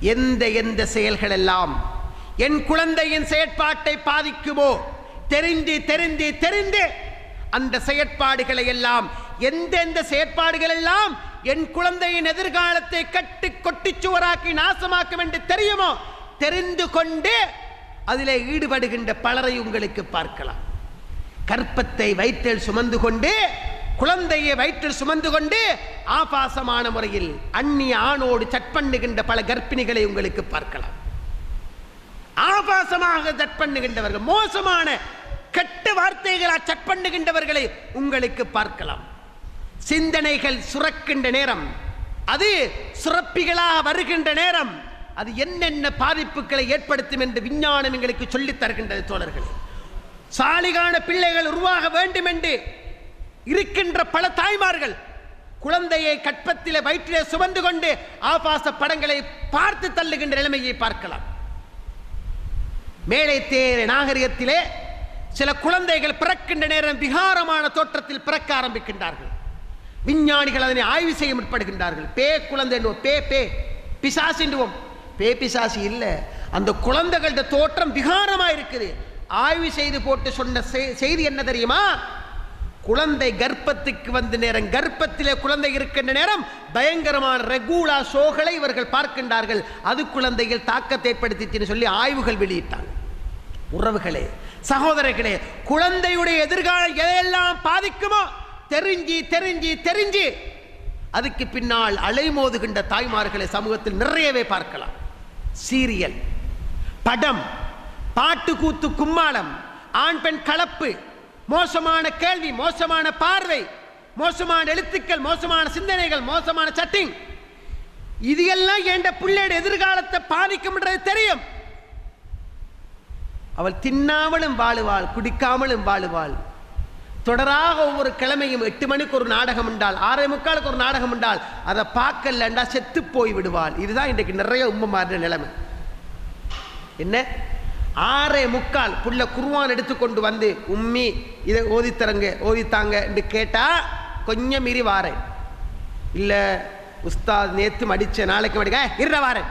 எந்த எந்த செயல்கள் எல்லாம் என் குழந்தையின் செயற்பாட்டை பாதிக்குமோ தெரிந்து தெரிந்து தெரிந்து அந்த செயற்பாடுகளை எல்லாம் எந்தெந்த செயற்பாடுகள் எல்லாம் என் குழந்தையின் எதிர்காலத்தை கட்டி கொட்டிச்சுவராக்கி நாசமாக்கும் என்று தெரியுமோ தெரிந்து கொண்டு அதிலே ஈடுபடுகின்ற பலரை உங்களுக்கு பார்க்கலாம். கற்பத்தை வயிற்றில் சுமந்து கொண்டு குழந்தையை வயிற்றில் சுமந்து கொண்டு ஆபாசமான முறையில் அந்நிய ஆணோடு சட்பண்ணுகின்ற பல கர்ப்பிணிகளை உங்களுக்கு பார்க்கலாம். ஆபாசமாக சட்பண்ணுகின்றவர்கள் மோசமான கெட்ட வார்த்தைகளால் சட்பண்ணுகின்றவர்களை உங்களுக்கு பார்க்கலாம். சிந்தனைகள் சுரக்கின்ற நேரம் அது சுரப்பிகளாக வருகின்ற நேரம் அது என்னென்ன பாதிப்புகளை ஏற்படுத்தும் என்று விஞ்ஞானம் எங்களுக்கு சொல்லித் தருகின்றது தோழர்கள். சாலிகான பிள்ளைகள் உருவாக வேண்டும் என்று இருக்கின்ற பல தாய்மார்கள் குழந்தையை கற்பத்திலே வயிற்றிலே சுமந்து கொண்டு ஆபாச படங்களை பார்த்து தள்ளுகின்ற நிலைமையை பார்க்கலாம். மேலை தேர நாகரிகத்திலே சில குழந்தைகள் பிறக்கின்ற நேரம் விகாரமான தோற்றத்தில் பிறக்க ஆரம்பிக்கின்றார்கள். விஞ்ஞானிகள் அதனை ஆய்வு செய்ய முற்படுகின்றார்கள். பே குழந்தை பே பே பிசாசின்றுவோம் பே பிசாசி இல்லை. அந்த குழந்தைகளோட தோற்றம் விகாரமா இருக்குது ஆய்வு செய்து போட்டு சொன்ன செய்தி என்ன தெரியுமா? குழந்தை கர்ப்பத்துக்கு வந்த நேரம் கர்ப்பத்திலே குழந்தை இருக்கின்ற நேரம் பயங்கரமான ரெகுலா ஷோகளை இவர்கள் பார்க்கின்றார்கள். அது குழந்தைகள் தாக்கத்தை ஏற்படுத்திச்சுன்னு சொல்லி ஆய்வுகள் வெளியிட்டாங்க. உறவுகளே சகோதரர்களே குழந்தையுடைய எதிர்காலம் எதையெல்லாம் பாதிக்குமோ தெரிஞ்சு தெரிஞ்சு தெரிஞ்சு அதுக்கு பின்னால் அலைமோதுகின்ற தாய்மார்களை சமூகத்தில் நிறையவே பார்க்கலாம். சீரியல் படம் பாட்டு கூத்து கும்மாளம் ஆண் பெண் கலப்பு மோசமான கேள்வி மோசமான பார்வை மோசமான எழுத்துக்கள் மோசமான சிந்தனைகள் மோசமான சட்டிங் இது எல்லாம் என் பிள்ளையோட எதிர்காலத்தை பாதிக்கும்ன்றது தெரியும். அவள் தின்னாமலும் வாழுவாள் குடிக்காமலும் வாழுவாள். தொடராக ஒவ்வொரு கிழமையும் எட்டு மணிக்கு ஒரு நாடகம் உண்டால் ஆறே முக்காலுக்கு ஒரு நாடகம் உண்டால் அதை பார்க்கலண்டா செத்து போய் விடுவாள். இதுதான் இன்றைக்கு நிறைய உண்மை மாறின நிலைமை. என்ன? ஆறே முக்கால் புள்ள குருவான் எடுத்துக்கொண்டு வந்து உம்மி இதை ஓதித்தரங்க ஓதித்தாங்க என்று கேட்டால் கொஞ்சம் மீறி வாரேன். இல்லை உஸ்தாத் நேற்று மடிச்ச நாளைக்கு மடிக்க இருற வாரேன்.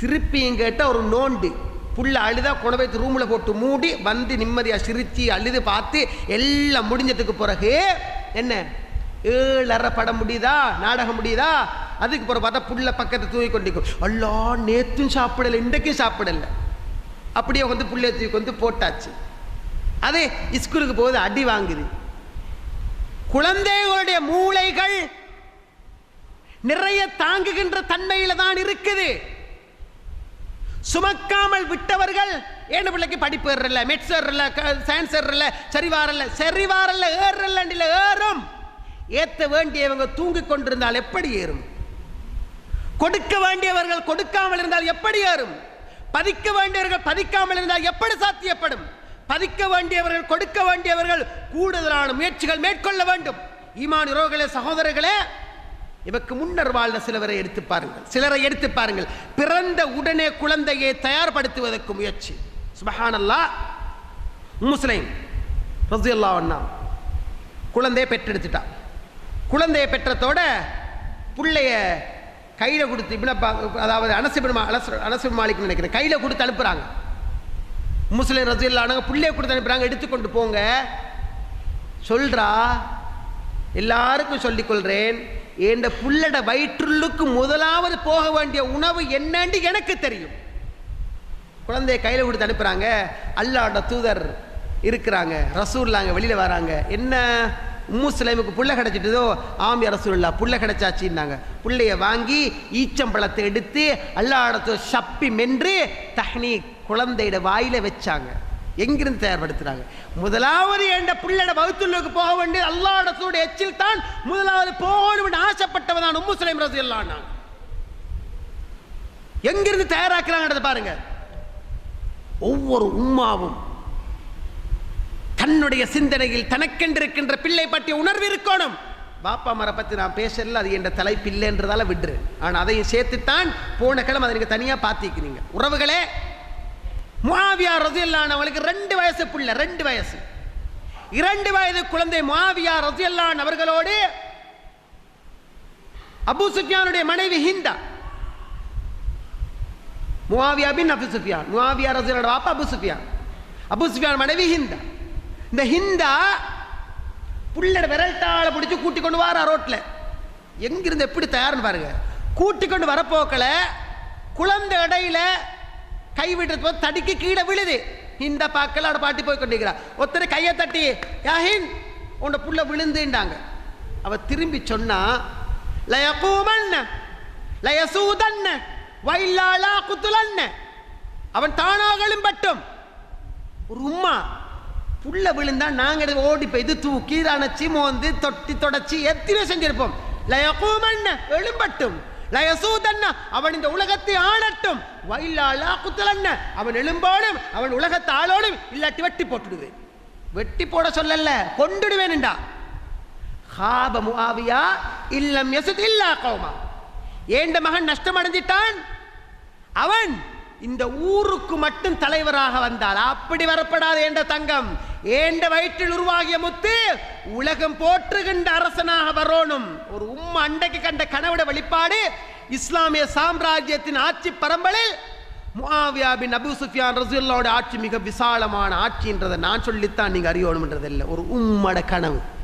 திருப்பியும் கேட்டால் ஒரு நோண்டு. புள்ள அழுதா கொண்டு போய் ரூமில் போட்டு மூடி வந்து நிம்மதியாக சிரித்து அழுது பார்த்து எல்லாம் முடிஞ்சதுக்கு பிறகு என்ன? ஏழரை படம் முடியுதா? நாடகம் முடியுதா? அதுக்கு பிறகு பார்த்தா புள்ள பக்கத்தை தூக்கி கொண்டிருக்கும். அல்லா நேற்றும் சாப்பிடலை இன்றைக்கும் சாப்பிடலை. அப்படியே வந்து புள்ளைய தூக்கி வந்து போட்டாச்சு. அதே ஸ்கூலுக்கு போகுது அடி வாங்குது. குழந்தைகளுடைய மூளைகள் நிறைய தாங்குகின்ற தன்மையில தான் இருக்குது. சுமக்காமல் விட்டவர்கள் ஏன்னு பிள்ளைக்கு படிப்பு ஏறல மெட்ஸ் ஏறல சயின்ஸ் ஏறல சரி வாரல சரி ஏறல ஏறும். ஏத்த வேண்டியவங்க தூங்கி கொண்டிருந்தால் எப்படி ஏறும்? கொடுக்க வேண்டியவர்கள் கொடுக்காமல் இருந்தால் எப்படி ஏறும்? பதிக்க வேண்டியவர்கள் பதிக்காமல் இருந்தால் எப்படி சாத்தியப்படும்? பதிக்க வேண்டியவர்கள் கொடுக்க வேண்டியவர்கள் கூடுதலான முயற்சிகள் மேற்கொள்ள வேண்டும். ஈமான் உறவுகளே சகோதரர்களே இவக்கு முன்னர் வாழ்ந்த சிலவரை எடுத்து பாருங்கள். சிலரை எடுத்து பாருங்கள். பிறந்த உடனே குழந்தையை தயார்படுத்துவதற்கு முயற்சி. சுபஹானல்லா. முஸ்லிம் ரசியல்லா அண்ணா குழந்தையை பெற்றெடுத்துட்டா குழந்தையை பெற்றத்தோட பிள்ளைய கையில் கொடுத்து இப்படி அதாவது அனசிபின் அனசு அனசிபின் நினைக்கிறேன். கையில் கொடுத்து அனுப்புகிறாங்க முஸ்லிம் ரசிகல்லானவங்க பிள்ளைய கொடுத்து அனுப்புகிறாங்க எடுத்துக்கொண்டு போங்க. சொல்கிறா எல்லாருக்கும் சொல்லிக்கொள்கிறேன் என் புள்ளட வயிற்றுள்ளுக்கு முதலாவது போக வேண்டிய உணவு என்னன்னு எனக்கு தெரியும். குழந்தைய கையில் கொடுத்து அனுப்புகிறாங்க அல்லாட தூதர் இருக்கிறாங்க ரசூல்லாங்க வெளியில் வராங்க. என்ன? உம்மு சுலைமுக்கு புள்ள கிடச்சிட்டதோ ஆம் ரசூல்லா புள்ள கிடச்சாச்சின்னாங்க. புள்ளைய வாங்கி ஈச்சம்பழத்தை எடுத்து அல்லாடத்தை சப்பி மென்று தஹ்னி குழந்தையோட வாயில வச்சாங்க. எங்கிருந்து தயார்படுத்துறாங்க? முதலாவது என்ற புள்ளட வகுத்துள்ளுக்கு போக வேண்டியது அல்லாடத்தோட எச்சில் தான் முதலாவது போகணும் ஆசைப்பட்டவன் தான் உம்மு சுலைம் எங்கிருந்து தயாராக்குறாங்கன்றத பாருங்க. ஒவ்வொரு உம்மாவும் தன்னுடைய சிந்தனையில் தனக்கென்றிருக்கின்ற பிள்ளை பற்றிய உணர்வு இருக்கணும் பாப்பா மரை பற்றி நான் பேசல அது என்ற தலைப்பு இல்லைன்றதால விட்டுரு ஆனால் அதையும் சேர்த்துத்தான் போன கிழமை அதை நீங்கள் தனியாக பார்த்திக்கிறீங்க உறவுகளே முஆவியா ரதியல்லானவங்களுக்கு ரெண்டு வயசு பிள்ளை ரெண்டு வயசு. இரண்டு வயது குழந்தை முஆவியா ரதியல்லான் அவர்களோடு அபு சுஃபியானுடைய மனைவி ஹிந்தா. முவாவியா பின் அபு சுஃபியான். முவாவியா ரசூலோட பாப்பா அபு சுஃபியான். அபு சுஃபியான் மனைவி ஹிந்தா. இந்த ஹிந்தா புள்ளட விரல்ட்டால பிடிச்சி கூட்டி கொண்டு வாரா ரோட்டில் எங்கிருந்து எப்படி தயார்னு பாருங்க. கூட்டி கொண்டு வரப்போக்கல குழந்தை இடையில கை விடுறது போது தடிக்கு கீழே விழுது. இந்த பாக்கல அவட பாட்டி போய் கொண்டிருக்கிறா. ஒருத்தர் கையை தட்டி யாஹின் உன்னை புள்ள விழுந்துண்டாங்க அவ திரும்பி சொன்னா லயகூமன்ன லயசூதன்ன வைல்லாலா குத்துலன் அவன் தானாகலும் பட்டும் ஒரு உம்மா உள்ள விழுந்தா நாங்க ஓடி போய் இது தூக்கி அணைச்சி மோந்து தொட்டி தொடச்சி எத்தனை செஞ்சிருப்போம். லயகூமண்ண எழும்பட்டும். லயசூதன்ன அவன் இந்த உலகத்தை ஆளட்டும். வயலாளா குத்தலண்ண அவன் எழும்போடும் அவன் உலகத்தை ஆளோடும் இல்லாட்டி வெட்டி போட்டுடுவேன். வெட்டி போட சொல்லல கொண்டுடுவேன்டா ஹாப முஆவியா இல்லம் யசுத் இல்லா கௌமா. ஏண்ட மகன் நஷ்டம் அடைஞ்சிட்டான் அவன் இந்த ஊருக்கு மட்டும் தலைவராக வந்தால் அப்படி வரப்படாது என்ற தங்கம். ஏண்ட வயிற்றில் உருவாகிய முத்து உலகம் போற்றுகின்ற அரசனாக வரோணும். ஒரு உம்மை அண்டைக்கு கண்ட கனவுட வெளிப்பாடு இஸ்லாமிய சாம்ராஜ்யத்தின் ஆட்சி பரம்பலில் முஆவியா பின் அபூ சுஃபியான் ரசூல்லாவோட ஆட்சி மிக விசாலமான ஆட்சின்றதை நான் சொல்லித்தான் நீங்கள் அறியணும்ன்றதில்லை. ஒரு உம்மட கனவு.